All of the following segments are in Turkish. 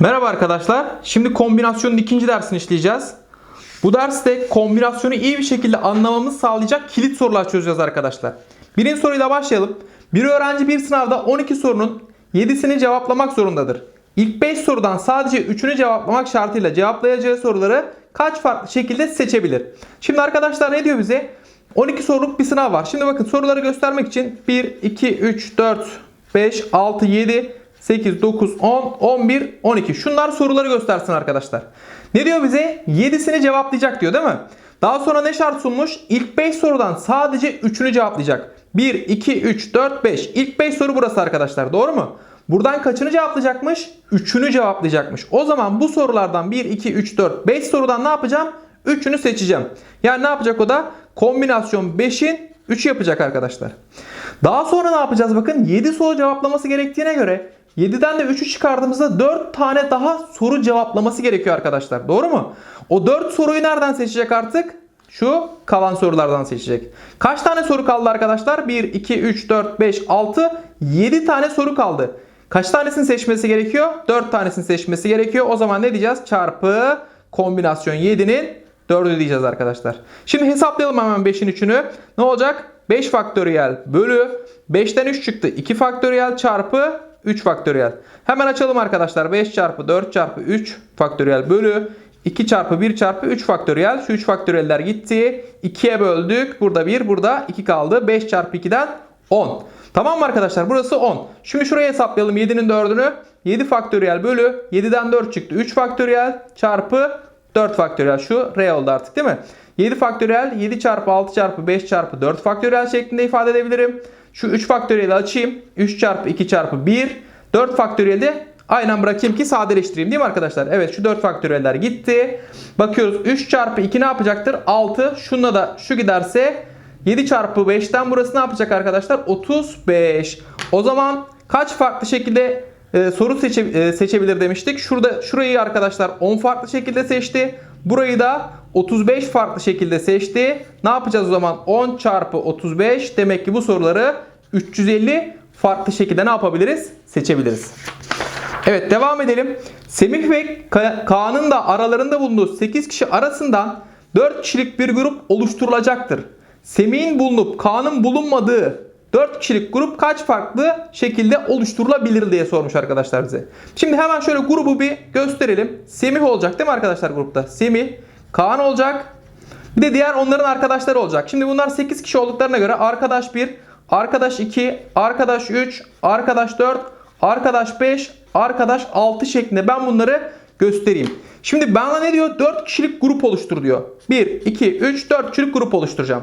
Merhaba arkadaşlar. Şimdi kombinasyonun ikinci dersini işleyeceğiz. Bu derste kombinasyonu iyi bir şekilde anlamamızı sağlayacak kilit sorular çözeceğiz arkadaşlar. Birinci soruyla başlayalım. Bir öğrenci bir sınavda 12 sorunun 7'sini cevaplamak zorundadır. İlk 5 sorudan sadece 3'ünü cevaplamak şartıyla cevaplayacağı soruları kaç farklı şekilde seçebilir? Şimdi arkadaşlar ne diyor bize? 12 soruluk bir sınav var. Şimdi bakın soruları göstermek için 1, 2, 3, 4, 5, 6, 7, 8, 9, 10, 11, 12. Şunlar soruları göstersin arkadaşlar. Ne diyor bize? 7'sini cevaplayacak diyor değil mi? Daha sonra ne şart sunmuş? İlk 5 sorudan sadece 3'ünü cevaplayacak. 1, 2, 3, 4, 5. İlk 5 soru burası arkadaşlar. Doğru mu? Buradan kaçını cevaplayacakmış? 3'ünü cevaplayacakmış. O zaman bu sorulardan 1, 2, 3, 4, 5 sorudan ne yapacağım? 3'ünü seçeceğim. Yani ne yapacak o da? Kombinasyon 5'in 3'ü yapacak arkadaşlar. Daha sonra ne yapacağız bakın 7 soru cevaplaması gerektiğine göre 7'den de 3'ü çıkardığımızda 4 tane daha soru cevaplaması gerekiyor arkadaşlar. Doğru mu? O 4 soruyu nereden seçecek artık? Şu kalan sorulardan seçecek. Kaç tane soru kaldı arkadaşlar? 1, 2, 3, 4, 5, 6, 7 tane soru kaldı. Kaç tanesini seçmesi gerekiyor? 4 tanesini seçmesi gerekiyor. O zaman ne diyeceğiz? Çarpı kombinasyon 7'nin 4'ü diyeceğiz arkadaşlar. Şimdi hesaplayalım hemen 5'in 3'ünü. Ne olacak? 5 faktöriyel bölü 5'ten 3 çıktı. 2 faktöriyel çarpı 3 faktöriyel. Hemen açalım arkadaşlar. 5 çarpı 4 çarpı 3 faktöriyel bölü 2 çarpı 1 çarpı 3 faktöriyel. Şu 3 faktöriyeller gitti. 2'ye böldük. Burada 1 burada 2 kaldı. 5 çarpı 2'den 10. Tamam mı arkadaşlar? Burası 10. Şimdi şuraya hesaplayalım 7'nin 4'ünü. 7 faktöriyel bölü 7'den 4 çıktı. 3 faktöriyel çarpı 4 faktöriyel. Şu R oldu artık değil mi? 7 faktöriyel 7 çarpı 6 çarpı 5 çarpı 4 faktöriyel şeklinde ifade edebilirim. Şu 3 faktöriyeli açayım. 3 çarpı 2 çarpı 1. 4 faktöriyeli aynen bırakayım ki sadeleştireyim değil mi arkadaşlar? Evet şu 4 faktöriyeller gitti. Bakıyoruz 3 çarpı 2 ne yapacaktır? 6. Şununla da şu giderse 7 çarpı 5'ten burası ne yapacak arkadaşlar? 35. O zaman kaç farklı şekilde e, soru seçe, e, seçebilir demiştik. Şurada şurayı arkadaşlar 10 farklı şekilde seçti. Burayı da 35 farklı şekilde seçti. Ne yapacağız o zaman? 10 çarpı 35 demek ki bu soruları 350 farklı şekilde ne yapabiliriz? Seçebiliriz. Evet devam edelim. Semih ve Ka- Kaan'ın da aralarında bulunduğu 8 kişi arasından 4 kişilik bir grup oluşturulacaktır. Semih'in bulunup Kaan'ın bulunmadığı 4 kişilik grup kaç farklı şekilde oluşturulabilir diye sormuş arkadaşlar bize. Şimdi hemen şöyle grubu bir gösterelim. Semih olacak değil mi arkadaşlar grupta? Semih, Kaan olacak. Bir de diğer onların arkadaşları olacak. Şimdi bunlar 8 kişi olduklarına göre arkadaş 1, arkadaş 2, arkadaş 3, arkadaş 4, arkadaş 5, arkadaş 6 şeklinde ben bunları göstereyim. Şimdi bana ne diyor? 4 kişilik grup oluştur diyor. 1, 2, 3, 4 kişilik grup oluşturacağım.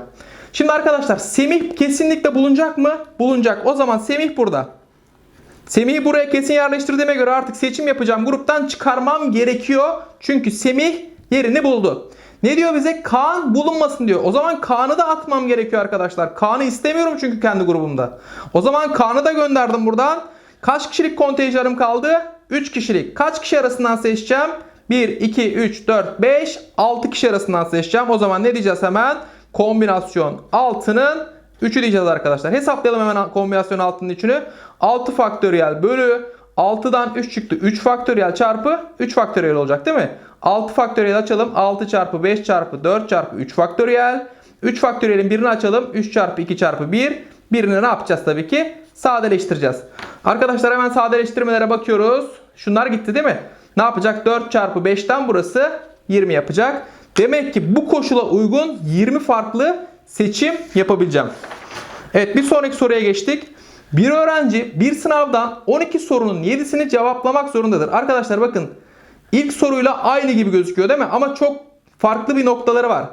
Şimdi arkadaşlar Semih kesinlikle bulunacak mı? Bulunacak. O zaman Semih burada. Semih'i buraya kesin yerleştirdiğime göre artık seçim yapacağım. Gruptan çıkarmam gerekiyor. Çünkü Semih yerini buldu. Ne diyor bize? Kaan bulunmasın diyor. O zaman Kaan'ı da atmam gerekiyor arkadaşlar. Kaan'ı istemiyorum çünkü kendi grubumda. O zaman Kaan'ı da gönderdim buradan. Kaç kişilik kontenjanım kaldı? 3 kişilik. Kaç kişi arasından seçeceğim? 1, 2, 3, 4, 5, 6 kişi arasından seçeceğim. O zaman ne diyeceğiz hemen? Kombinasyon 6'nın 3'ü diyeceğiz arkadaşlar. Hesaplayalım hemen kombinasyon 6'nın 3'ünü. 6 faktöriyel bölü 6'dan 3 çıktı. 3 faktöriyel çarpı 3 faktöriyel olacak değil mi? 6 faktöriyel açalım. 6 çarpı 5 çarpı 4 çarpı 3 faktöriyel. 3 faktöriyelin birini açalım. 3 çarpı 2 çarpı 1. Birini ne yapacağız tabii ki? Sadeleştireceğiz. Arkadaşlar hemen sadeleştirmelere bakıyoruz. Şunlar gitti değil mi? Ne yapacak? 4 çarpı 5'ten burası 20 yapacak. Demek ki bu koşula uygun 20 farklı seçim yapabileceğim. Evet bir sonraki soruya geçtik. Bir öğrenci bir sınavdan 12 sorunun 7'sini cevaplamak zorundadır. Arkadaşlar bakın ilk soruyla aynı gibi gözüküyor değil mi? Ama çok farklı bir noktaları var.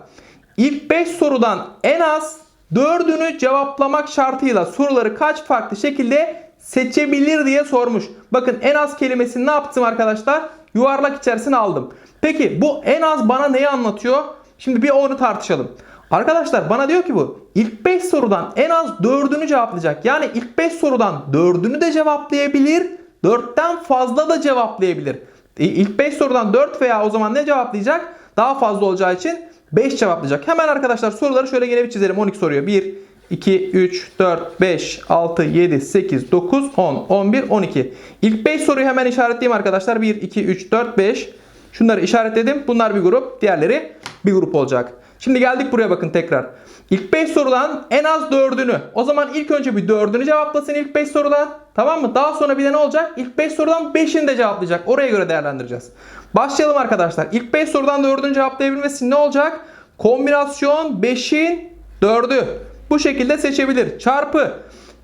İlk 5 sorudan en az 4'ünü cevaplamak şartıyla soruları kaç farklı şekilde seçebilir diye sormuş. Bakın en az kelimesini ne yaptım arkadaşlar? Yuvarlak içerisine aldım. Peki bu en az bana neyi anlatıyor? Şimdi bir onu tartışalım. Arkadaşlar bana diyor ki bu ilk 5 sorudan en az 4'ünü cevaplayacak. Yani ilk 5 sorudan 4'ünü de cevaplayabilir. 4'ten fazla da cevaplayabilir. E, İlk 5 sorudan 4 veya o zaman ne cevaplayacak? Daha fazla olacağı için 5 cevaplayacak. Hemen arkadaşlar soruları şöyle gene bir çizelim 12 soruyor. 1, 2, 3, 4, 5, 6, 7, 8, 9, 10, 11, 12. İlk 5 soruyu hemen işaretleyeyim arkadaşlar. 1, 2, 3, 4, 5. Şunları işaretledim. Bunlar bir grup. Diğerleri bir grup olacak. Şimdi geldik buraya bakın tekrar. İlk 5 sorudan en az 4'ünü. O zaman ilk önce bir 4'ünü cevaplasın ilk 5 sorudan. Tamam mı? Daha sonra bir de ne olacak? İlk 5 sorudan 5'ini de cevaplayacak. Oraya göre değerlendireceğiz. Başlayalım arkadaşlar. İlk 5 sorudan 4'ünü cevaplayabilmesi ne olacak? Kombinasyon 5'in 4'ü. Bu şekilde seçebilir. Çarpı.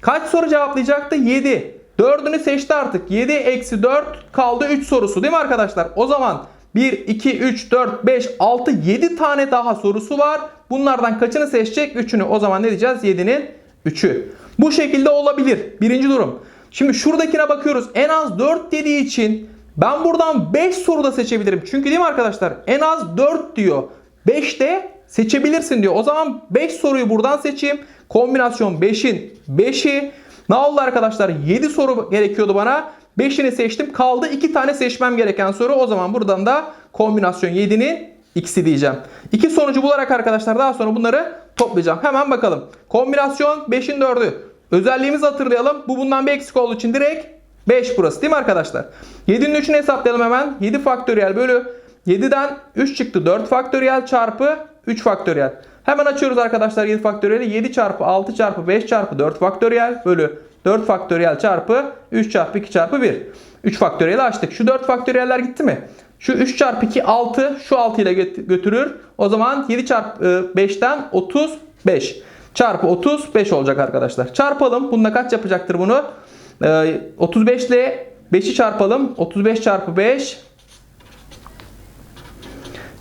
Kaç soru cevaplayacaktı? 7. 4'ünü seçti artık. 7 eksi 4 kaldı 3 sorusu değil mi arkadaşlar? O zaman 1, 2, 3, 4, 5, 6, 7 tane daha sorusu var. Bunlardan kaçını seçecek? 3'ünü. O zaman ne diyeceğiz? 7'nin 3'ü. Bu şekilde olabilir. Birinci durum. Şimdi şuradakine bakıyoruz. En az 4 dediği için ben buradan 5 soru da seçebilirim. Çünkü değil mi arkadaşlar? En az 4 diyor. 5 de seçebilirsin diyor. O zaman 5 soruyu buradan seçeyim. Kombinasyon 5'in 5'i. Ne oldu arkadaşlar? 7 soru gerekiyordu bana. 5'ini seçtim. Kaldı 2 tane seçmem gereken soru. O zaman buradan da kombinasyon 7'nin x'i diyeceğim. İki sonucu bularak arkadaşlar daha sonra bunları toplayacağım. Hemen bakalım. Kombinasyon 5'in 4'ü. Özelliğimizi hatırlayalım. Bu bundan bir eksik olduğu için direkt 5 burası değil mi arkadaşlar? 7'nin 3'ünü hesaplayalım hemen. 7 faktöriyel bölü 7'den 3 çıktı 4 faktöriyel çarpı 3 faktöriyel. Hemen açıyoruz arkadaşlar 7 faktöriyeli. 7 çarpı 6 çarpı 5 çarpı 4 faktöriyel bölü 4 faktöriyel çarpı 3 çarpı 2 çarpı 1. 3 faktöriyeli açtık. Şu 4 faktöriyeller gitti mi? Şu 3 çarpı 2 6 şu 6 ile göt- götürür. O zaman 7 çarpı 5'ten 35 çarpı 35 olacak arkadaşlar. Çarpalım. Bunda kaç yapacaktır bunu? Ee, 35 ile 5'i çarpalım. 35 çarpı 5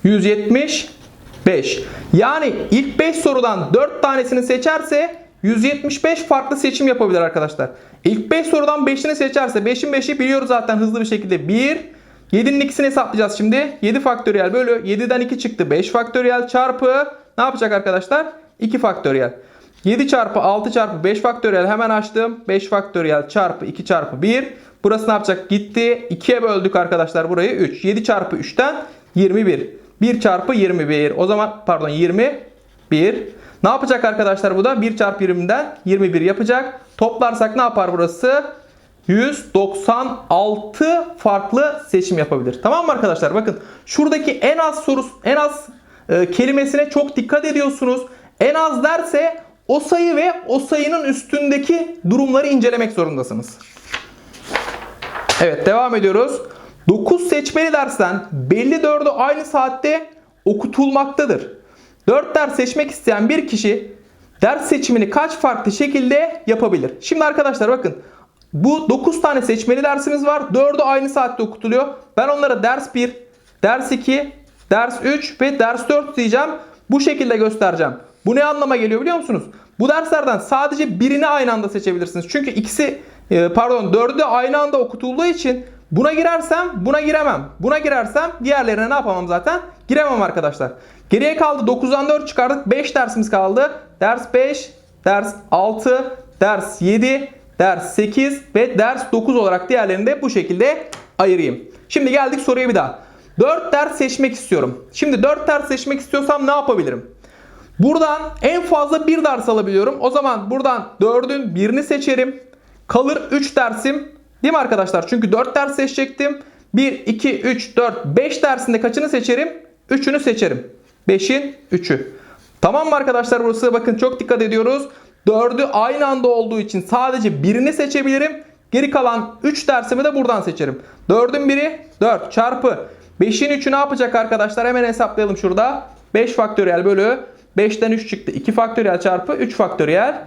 175. Yani ilk 5 sorudan 4 tanesini seçerse 175 farklı seçim yapabilir arkadaşlar. İlk 5 sorudan 5'ini seçerse 5'in 5'i biliyoruz zaten hızlı bir şekilde 1. 7'nin ikisini hesaplayacağız şimdi. 7 faktöriyel bölü 7'den 2 çıktı 5 faktöriyel çarpı ne yapacak arkadaşlar? 2 faktöriyel. 7 çarpı 6 çarpı 5 faktöriyel hemen açtım. 5 faktöriyel çarpı 2 çarpı 1. Burası ne yapacak? Gitti. 2'ye böldük arkadaşlar burayı 3. 7 çarpı 3'ten 21. 1 çarpı 21. O zaman pardon 21. Ne yapacak arkadaşlar bu da? 1 çarpı 20'den 21 yapacak. Toplarsak ne yapar burası? 196 farklı seçim yapabilir. Tamam mı arkadaşlar? Bakın şuradaki en az soru en az e, kelimesine çok dikkat ediyorsunuz. En az derse o sayı ve o sayının üstündeki durumları incelemek zorundasınız. Evet devam ediyoruz. 9 seçmeli dersten belli 4'ü aynı saatte okutulmaktadır. 4 ders seçmek isteyen bir kişi ders seçimini kaç farklı şekilde yapabilir? Şimdi arkadaşlar bakın bu 9 tane seçmeli dersimiz var. 4'ü aynı saatte okutuluyor. Ben onlara ders 1, ders 2, ders 3 ve ders 4 diyeceğim. Bu şekilde göstereceğim. Bu ne anlama geliyor biliyor musunuz? Bu derslerden sadece birini aynı anda seçebilirsiniz. Çünkü ikisi e, pardon dördü de aynı anda okutulduğu için buna girersem buna giremem. Buna girersem diğerlerine ne yapamam zaten? Giremem arkadaşlar. Geriye kaldı 9'dan 4 çıkardık. 5 dersimiz kaldı. Ders 5, ders 6, ders 7, ders 8 ve ders 9 olarak diğerlerini de bu şekilde ayırayım. Şimdi geldik soruya bir daha. 4 ders seçmek istiyorum. Şimdi 4 ders seçmek istiyorsam ne yapabilirim? Buradan en fazla bir ders alabiliyorum. O zaman buradan 4'ün birini seçerim. Kalır 3 dersim. Değil mi arkadaşlar? Çünkü 4 ders seçecektim. 1, 2, 3, 4, 5 dersinde kaçını seçerim? 3'ünü seçerim. 5'in 3'ü. Tamam mı arkadaşlar burası? Bakın çok dikkat ediyoruz. 4'ü aynı anda olduğu için sadece birini seçebilirim. Geri kalan 3 dersimi de buradan seçerim. 4'ün biri 4 çarpı 5'in 3'ü ne yapacak arkadaşlar? Hemen hesaplayalım şurada. 5 faktöriyel bölü 5'ten 3 çıktı. 2 faktöriyel çarpı 3 faktöriyel.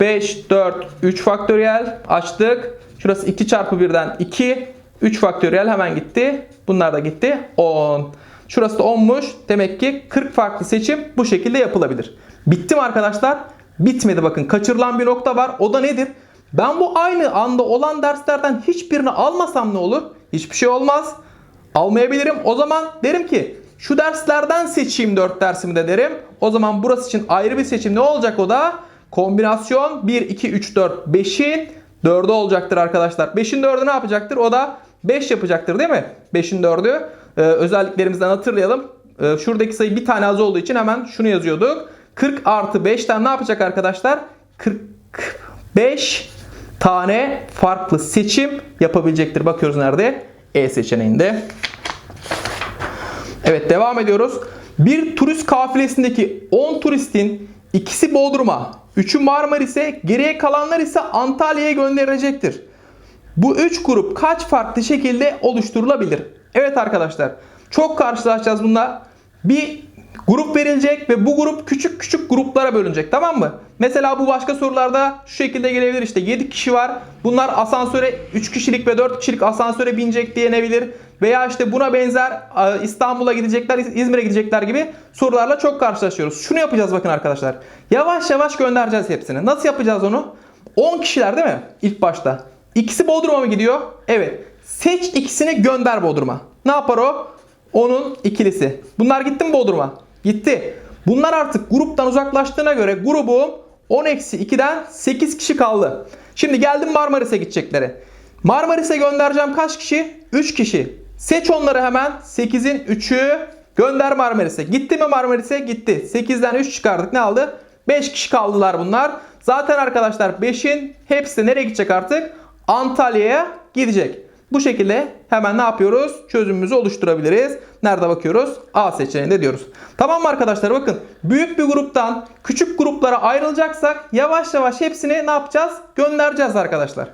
5, 4, 3 faktöriyel açtık. Şurası 2 çarpı 1'den 2. 3 faktöriyel hemen gitti. Bunlar da gitti. 10. Şurası da 10'muş. Demek ki 40 farklı seçim bu şekilde yapılabilir. Bitti mi arkadaşlar? Bitmedi bakın. Kaçırılan bir nokta var. O da nedir? Ben bu aynı anda olan derslerden hiçbirini almasam ne olur? Hiçbir şey olmaz. Almayabilirim. O zaman derim ki şu derslerden seçeyim 4 dersimi de derim. O zaman burası için ayrı bir seçim ne olacak o da? Kombinasyon 1, 2, 3, 4, 5'in 4'ü olacaktır arkadaşlar. 5'in 4'ü ne yapacaktır? O da 5 yapacaktır değil mi? 5'in 4'ü. Ee, özelliklerimizden hatırlayalım. Ee, şuradaki sayı bir tane az olduğu için hemen şunu yazıyorduk. 40 artı 5'ten ne yapacak arkadaşlar? 45 tane farklı seçim yapabilecektir. Bakıyoruz nerede? E seçeneğinde. Evet devam ediyoruz. Bir turist kafilesindeki 10 turistin ikisi Bodrum'a, 3'ü Marmaris'e, geriye kalanlar ise Antalya'ya gönderilecektir. Bu 3 grup kaç farklı şekilde oluşturulabilir? Evet arkadaşlar çok karşılaşacağız bununla. Bir grup verilecek ve bu grup küçük küçük gruplara bölünecek tamam mı? Mesela bu başka sorularda şu şekilde gelebilir işte 7 kişi var. Bunlar asansöre 3 kişilik ve 4 kişilik asansöre binecek diyenebilir. Veya işte buna benzer İstanbul'a gidecekler, İzmir'e gidecekler gibi sorularla çok karşılaşıyoruz. Şunu yapacağız bakın arkadaşlar. Yavaş yavaş göndereceğiz hepsini. Nasıl yapacağız onu? 10 kişiler değil mi? İlk başta. İkisi Bodrum'a mı gidiyor? Evet. Seç ikisini gönder Bodrum'a. Ne yapar o? Onun ikilisi. Bunlar gitti mi Bodrum'a? Gitti. Bunlar artık gruptan uzaklaştığına göre grubum 10-2'den 8 kişi kaldı. Şimdi geldim Marmaris'e gidecekleri. Marmaris'e göndereceğim kaç kişi? 3 kişi. Seç onları hemen. 8'in 3'ü gönder Marmaris'e. Gitti mi Marmaris'e? Gitti. 8'den 3 çıkardık. Ne aldı? 5 kişi kaldılar bunlar. Zaten arkadaşlar 5'in hepsi nereye gidecek artık? Antalya'ya gidecek. Bu şekilde hemen ne yapıyoruz? Çözümümüzü oluşturabiliriz. Nerede bakıyoruz? A seçeneğinde diyoruz. Tamam mı arkadaşlar? Bakın büyük bir gruptan küçük gruplara ayrılacaksak yavaş yavaş hepsini ne yapacağız? Göndereceğiz arkadaşlar.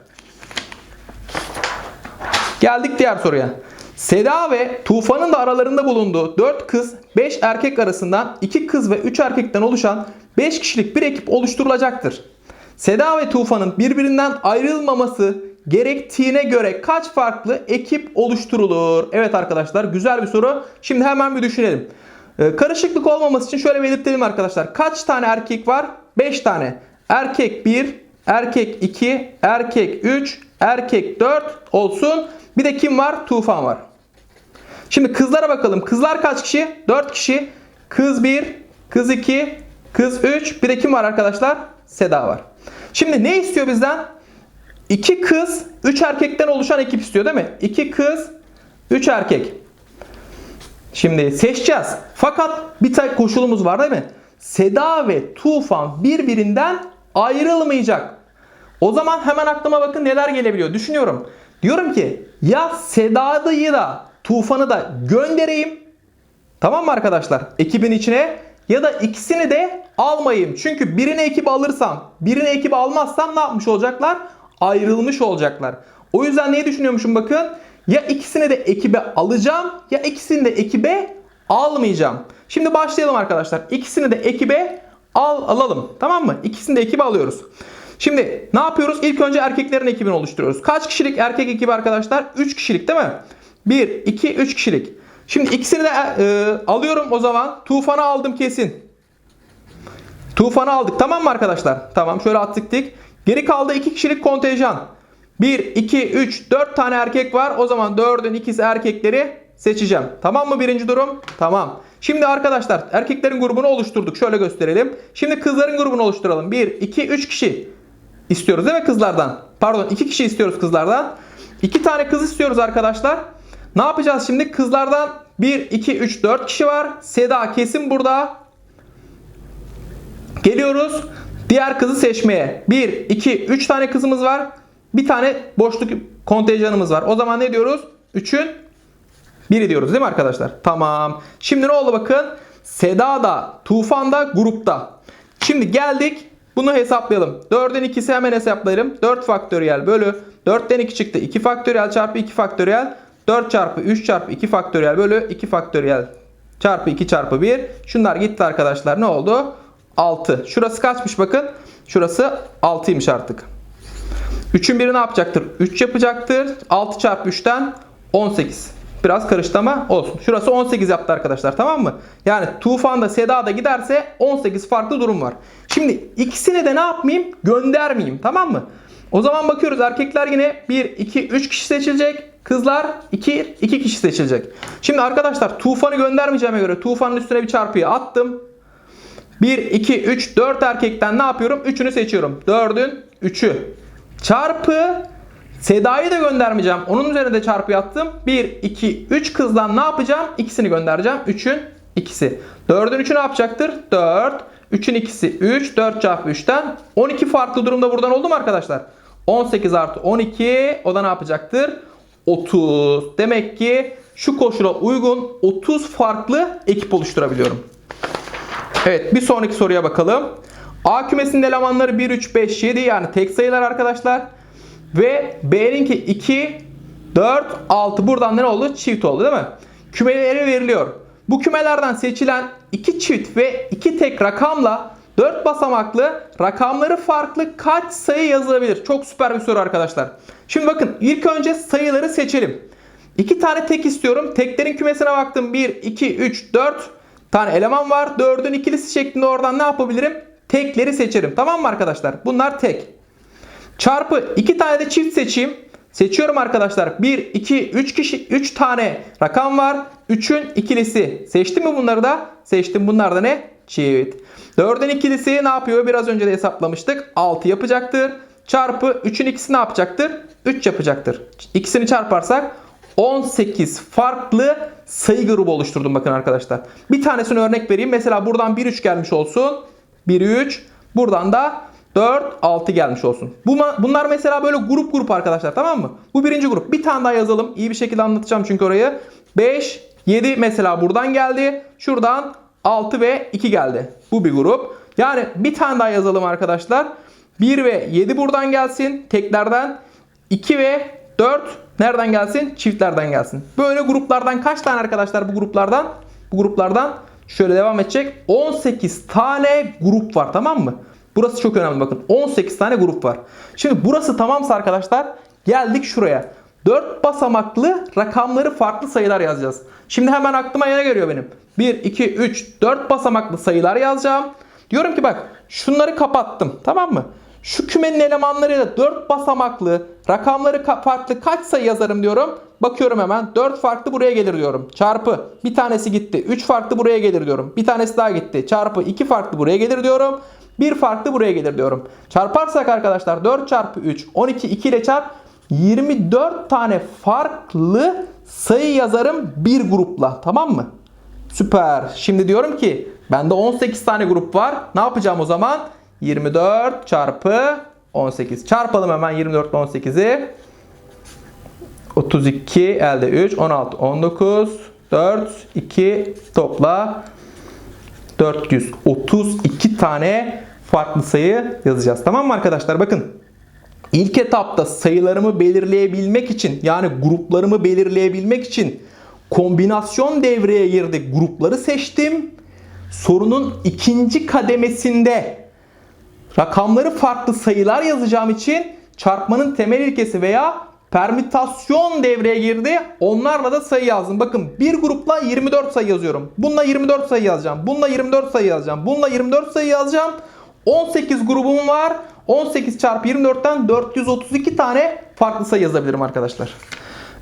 Geldik diğer soruya. Seda ve Tufan'ın da aralarında bulunduğu 4 kız 5 erkek arasından 2 kız ve 3 erkekten oluşan 5 kişilik bir ekip oluşturulacaktır. Seda ve Tufan'ın birbirinden ayrılmaması gerektiğine göre kaç farklı ekip oluşturulur? Evet arkadaşlar güzel bir soru. Şimdi hemen bir düşünelim. Ee, Karışıklık olmaması için şöyle belirtelim arkadaşlar. Kaç tane erkek var? 5 tane. Erkek 1, erkek 2, erkek 3, erkek 4 olsun. Bir de kim var? Tufan var. Şimdi kızlara bakalım. Kızlar kaç kişi? 4 kişi. Kız 1, kız 2, kız 3. Bir de kim var arkadaşlar? Seda var. Şimdi ne istiyor bizden? 2 kız, 3 erkekten oluşan ekip istiyor değil mi? 2 kız, 3 erkek. Şimdi seçeceğiz. Fakat bir tek koşulumuz var değil mi? Seda ve Tufan birbirinden ayrılmayacak. O zaman hemen aklıma bakın neler gelebiliyor. Düşünüyorum. Diyorum ki ya Seda'yı da Tufan'ı da göndereyim. Tamam mı arkadaşlar? Ekibin içine ya da ikisini de almayayım. Çünkü birini ekibe alırsam, birini ekibe almazsam ne yapmış olacaklar? Ayrılmış olacaklar. O yüzden neyi düşünüyormuşum bakın? Ya ikisini de ekibe alacağım ya ikisini de ekibe almayacağım. Şimdi başlayalım arkadaşlar. İkisini de ekibe al alalım. Tamam mı? İkisini de ekibe alıyoruz. Şimdi ne yapıyoruz? İlk önce erkeklerin ekibini oluşturuyoruz. Kaç kişilik erkek ekibi arkadaşlar? 3 kişilik değil mi? 1, 2, 3 kişilik. Şimdi ikisini de e, alıyorum o zaman. Tufan'ı aldım kesin. Tufan'ı aldık. Tamam mı arkadaşlar? Tamam şöyle attık dik. Geri kaldı 2 kişilik kontenjan. 1, 2, 3, 4 tane erkek var. O zaman 4'ün ikisi erkekleri seçeceğim. Tamam mı birinci durum? Tamam. Şimdi arkadaşlar erkeklerin grubunu oluşturduk. Şöyle gösterelim. Şimdi kızların grubunu oluşturalım. 1, 2, 3 kişi istiyoruz değil mi kızlardan? Pardon 2 kişi istiyoruz kızlardan. 2 tane kız istiyoruz arkadaşlar. Ne yapacağız şimdi? Kızlardan 1, 2, 3, 4 kişi var. Seda kesin burada. Geliyoruz diğer kızı seçmeye. 1, 2, 3 tane kızımız var. Bir tane boşluk kontenjanımız var. O zaman ne diyoruz? 3'ün 1'i diyoruz değil mi arkadaşlar? Tamam. Şimdi ne oldu bakın? Seda da Tufan da grupta. Şimdi geldik. Bunu hesaplayalım. 4'ün ikisi hemen hesaplayalım. 4 faktöriyel bölü 4'ten 2 çıktı. 2 faktöriyel çarpı 2 faktöriyel 4 çarpı 3 çarpı 2 faktöriyel bölü 2 faktöriyel çarpı 2 çarpı 1. Şunlar gitti arkadaşlar. Ne oldu? 6. Şurası kaçmış bakın. Şurası 6'ymış artık. 3'ün biri ne yapacaktır? 3 yapacaktır. 6 çarpı 3'ten 18. Biraz karıştı ama olsun. Şurası 18 yaptı arkadaşlar tamam mı? Yani Tufan'da Seda'da giderse 18 farklı durum var. Şimdi ikisini de ne yapmayayım? Göndermeyeyim tamam mı? O zaman bakıyoruz erkekler yine 1, 2, 3 kişi seçilecek. Kızlar 2, 2 kişi seçilecek. Şimdi arkadaşlar Tufan'ı göndermeyeceğime göre Tufan'ın üstüne bir çarpıyı attım. 1, 2, 3, 4 erkekten ne yapıyorum? 3'ünü seçiyorum. 4'ün 3'ü. Çarpı Seda'yı da göndermeyeceğim. Onun üzerine de çarpı yaptım. 1, 2, 3 kızdan ne yapacağım? İkisini göndereceğim. 3'ün ikisi. 4'ün 3'ü ne yapacaktır? 4. 3'ün ikisi 3. 4 çarpı 3'ten 12 farklı durumda buradan oldu mu arkadaşlar? 18 artı 12 o da ne yapacaktır? 30. Demek ki şu koşula uygun 30 farklı ekip oluşturabiliyorum. Evet bir sonraki soruya bakalım. A kümesinin elemanları 1, 3, 5, 7 yani tek sayılar arkadaşlar. Ve B'ninki 2, 4, 6 buradan ne oldu? Çift oldu değil mi? Kümeleri veriliyor. Bu kümelerden seçilen 2 çift ve 2 tek rakamla 4 basamaklı rakamları farklı kaç sayı yazılabilir? Çok süper bir soru arkadaşlar. Şimdi bakın ilk önce sayıları seçelim. 2 tane tek istiyorum. Teklerin kümesine baktım. 1, 2, 3, 4 tane eleman var. 4'ün ikilisi şeklinde oradan ne yapabilirim? Tekleri seçerim. Tamam mı arkadaşlar? Bunlar tek. Çarpı 2 tane de çift seçeyim. Seçiyorum arkadaşlar. 1, 2, 3 kişi 3 tane rakam var. 3'ün ikilisi. Seçtim mi bunları da? Seçtim. Bunlar da ne? Çift. 4'ün ikilisi ne yapıyor? Biraz önce de hesaplamıştık. 6 yapacaktır. Çarpı 3'ün ikisi ne yapacaktır? 3 yapacaktır. İkisini çarparsak 18 farklı sayı grubu oluşturdum bakın arkadaşlar. Bir tanesini örnek vereyim. Mesela buradan 1 3 gelmiş olsun. 1 3. Buradan da 4 6 gelmiş olsun. Bu bunlar mesela böyle grup grup arkadaşlar tamam mı? Bu birinci grup. Bir tane daha yazalım. İyi bir şekilde anlatacağım çünkü orayı. 5 7 mesela buradan geldi. Şuradan 6 ve 2 geldi. Bu bir grup. Yani bir tane daha yazalım arkadaşlar. 1 ve 7 buradan gelsin teklerden. 2 ve 4 nereden gelsin? Çiftlerden gelsin. Böyle gruplardan kaç tane arkadaşlar bu gruplardan? Bu gruplardan şöyle devam edecek. 18 tane grup var tamam mı? Burası çok önemli bakın. 18 tane grup var. Şimdi burası tamamsa arkadaşlar geldik şuraya. 4 basamaklı rakamları farklı sayılar yazacağız. Şimdi hemen aklıma ne geliyor benim? 1, 2, 3, 4 basamaklı sayılar yazacağım. Diyorum ki bak şunları kapattım tamam mı? Şu kümenin elemanlarıyla 4 basamaklı rakamları ka- farklı kaç sayı yazarım diyorum. Bakıyorum hemen 4 farklı buraya gelir diyorum. Çarpı bir tanesi gitti. 3 farklı buraya gelir diyorum. Bir tanesi daha gitti. Çarpı 2 farklı buraya gelir diyorum. Bir farklı buraya gelir diyorum. Çarparsak arkadaşlar 4 çarpı 3 12 2 ile çarp 24 tane farklı sayı yazarım bir grupla. Tamam mı? Süper. Şimdi diyorum ki bende 18 tane grup var. Ne yapacağım o zaman? 24 çarpı 18. Çarpalım hemen 24 ile 18'i. 32 elde 3 16 19 4 2 topla 432 tane farklı sayı yazacağız. Tamam mı arkadaşlar? Bakın. İlk etapta sayılarımı belirleyebilmek için yani gruplarımı belirleyebilmek için kombinasyon devreye girdi. Grupları seçtim. Sorunun ikinci kademesinde rakamları farklı sayılar yazacağım için çarpmanın temel ilkesi veya permütasyon devreye girdi. Onlarla da sayı yazdım. Bakın bir grupla 24 sayı yazıyorum. Bununla 24 sayı yazacağım. Bununla 24 sayı yazacağım. Bununla 24 sayı yazacağım. 18 grubum var. 18 çarpı 24'ten 432 tane farklı sayı yazabilirim arkadaşlar.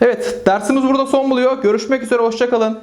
Evet dersimiz burada son buluyor. Görüşmek üzere hoşçakalın.